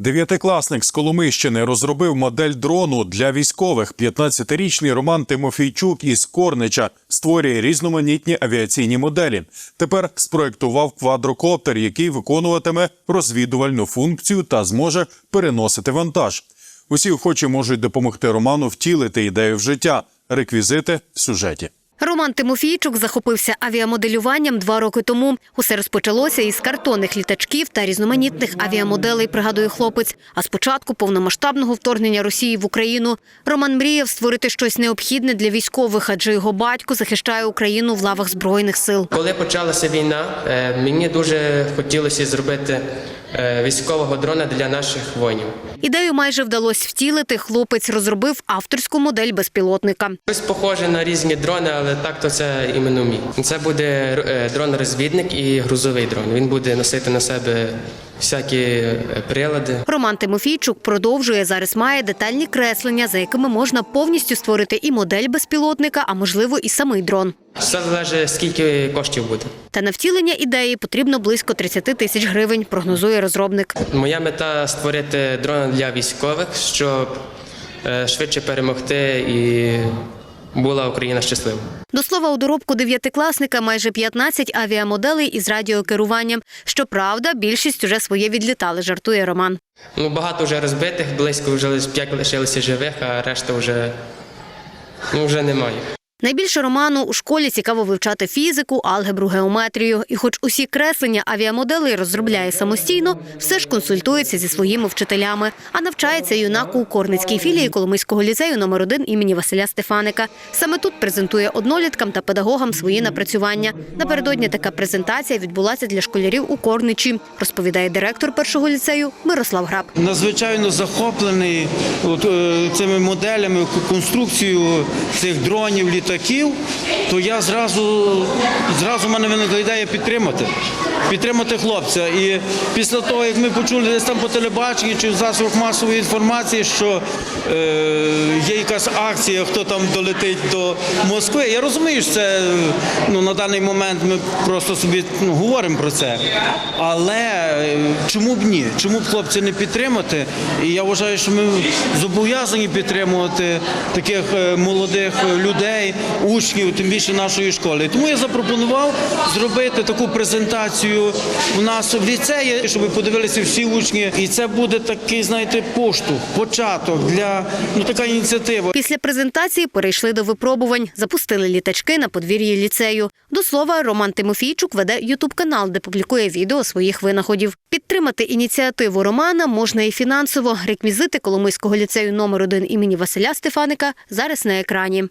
Дев'ятикласник з Коломийщини розробив модель дрону для військових. 15-річний Роман Тимофійчук із Корнича створює різноманітні авіаційні моделі. Тепер спроектував квадрокоптер, який виконуватиме розвідувальну функцію та зможе переносити вантаж. Усі охочі можуть допомогти Роману втілити ідею в життя. Реквізити в сюжеті. Роман Тимофійчук захопився авіамоделюванням два роки тому. Усе розпочалося із картонних літачків та різноманітних авіамоделей, пригадує хлопець. А спочатку повномасштабного вторгнення Росії в Україну Роман мріяв створити щось необхідне для військових, адже його батько захищає Україну в лавах збройних сил. Коли почалася війна, е, мені дуже хотілося зробити військового дрона для наших воїнів. Ідею майже вдалося втілити. Хлопець розробив авторську модель безпілотника. Щось похоже на різні дрони, але так то це іменно мій. Це буде е, дрон-розвідник і грузовий дрон. Він буде носити на себе всякі е, прилади. Роман Тимофійчук продовжує зараз має детальні креслення, за якими можна повністю створити і модель безпілотника, а можливо і самий дрон. Все залежить, скільки коштів буде. Та на втілення ідеї потрібно близько 30 тисяч гривень, прогнозує розробник. Моя мета створити дрон для військових, щоб е, швидше перемогти і була Україна щаслива. До слова, у доробку дев'ятикласника майже 15 авіамоделей із радіокеруванням. Щоправда, більшість уже своє відлітали, жартує Роман. Ну, багато вже розбитих, близько вже п'ять 5 лишилося живих, а решта вже, ну, вже немає. Найбільше Роману у школі цікаво вивчати фізику, алгебру, геометрію. І хоч усі креслення авіамоделей розробляє самостійно, все ж консультується зі своїми вчителями. А навчається юнак у Корницькій філії Коломийського ліцею номер 1 імені Василя Стефаника. Саме тут презентує одноліткам та педагогам свої напрацювання. Напередодні така презентація відбулася для школярів у Корничі, розповідає директор першого ліцею Мирослав Граб. Надзвичайно захоплений е, цими моделями, конструкцією цих дронів, літаків, то я зразу, зразу мене виникла ідея підтримати. Підтримати хлопця. І після того, як ми почули десь там по телебаченню чи в засобах масової інформації, що е, є якась акція, хто там долетить до Москви. Я розумію, що це ну, на даний момент ми просто собі ну, говоримо про це. Але е, чому б ні? Чому б хлопця не підтримати? І я вважаю, що ми зобов'язані підтримувати таких е, молодих е, людей, учнів, тим більше нашої школи. Тому я запропонував зробити таку презентацію у нас в ліцеї, щоб подивилися всі учні. І це буде такий, знаєте, поштовх, початок для ну така ініціатива. Після презентації перейшли до випробувань, запустили літачки на подвір'ї ліцею. До слова, Роман Тимофійчук веде ютуб-канал, де публікує відео своїх винаходів. Підтримати ініціативу Романа можна і фінансово. Реквізити Коломийського ліцею номер 1 імені Василя Стефаника зараз на екрані.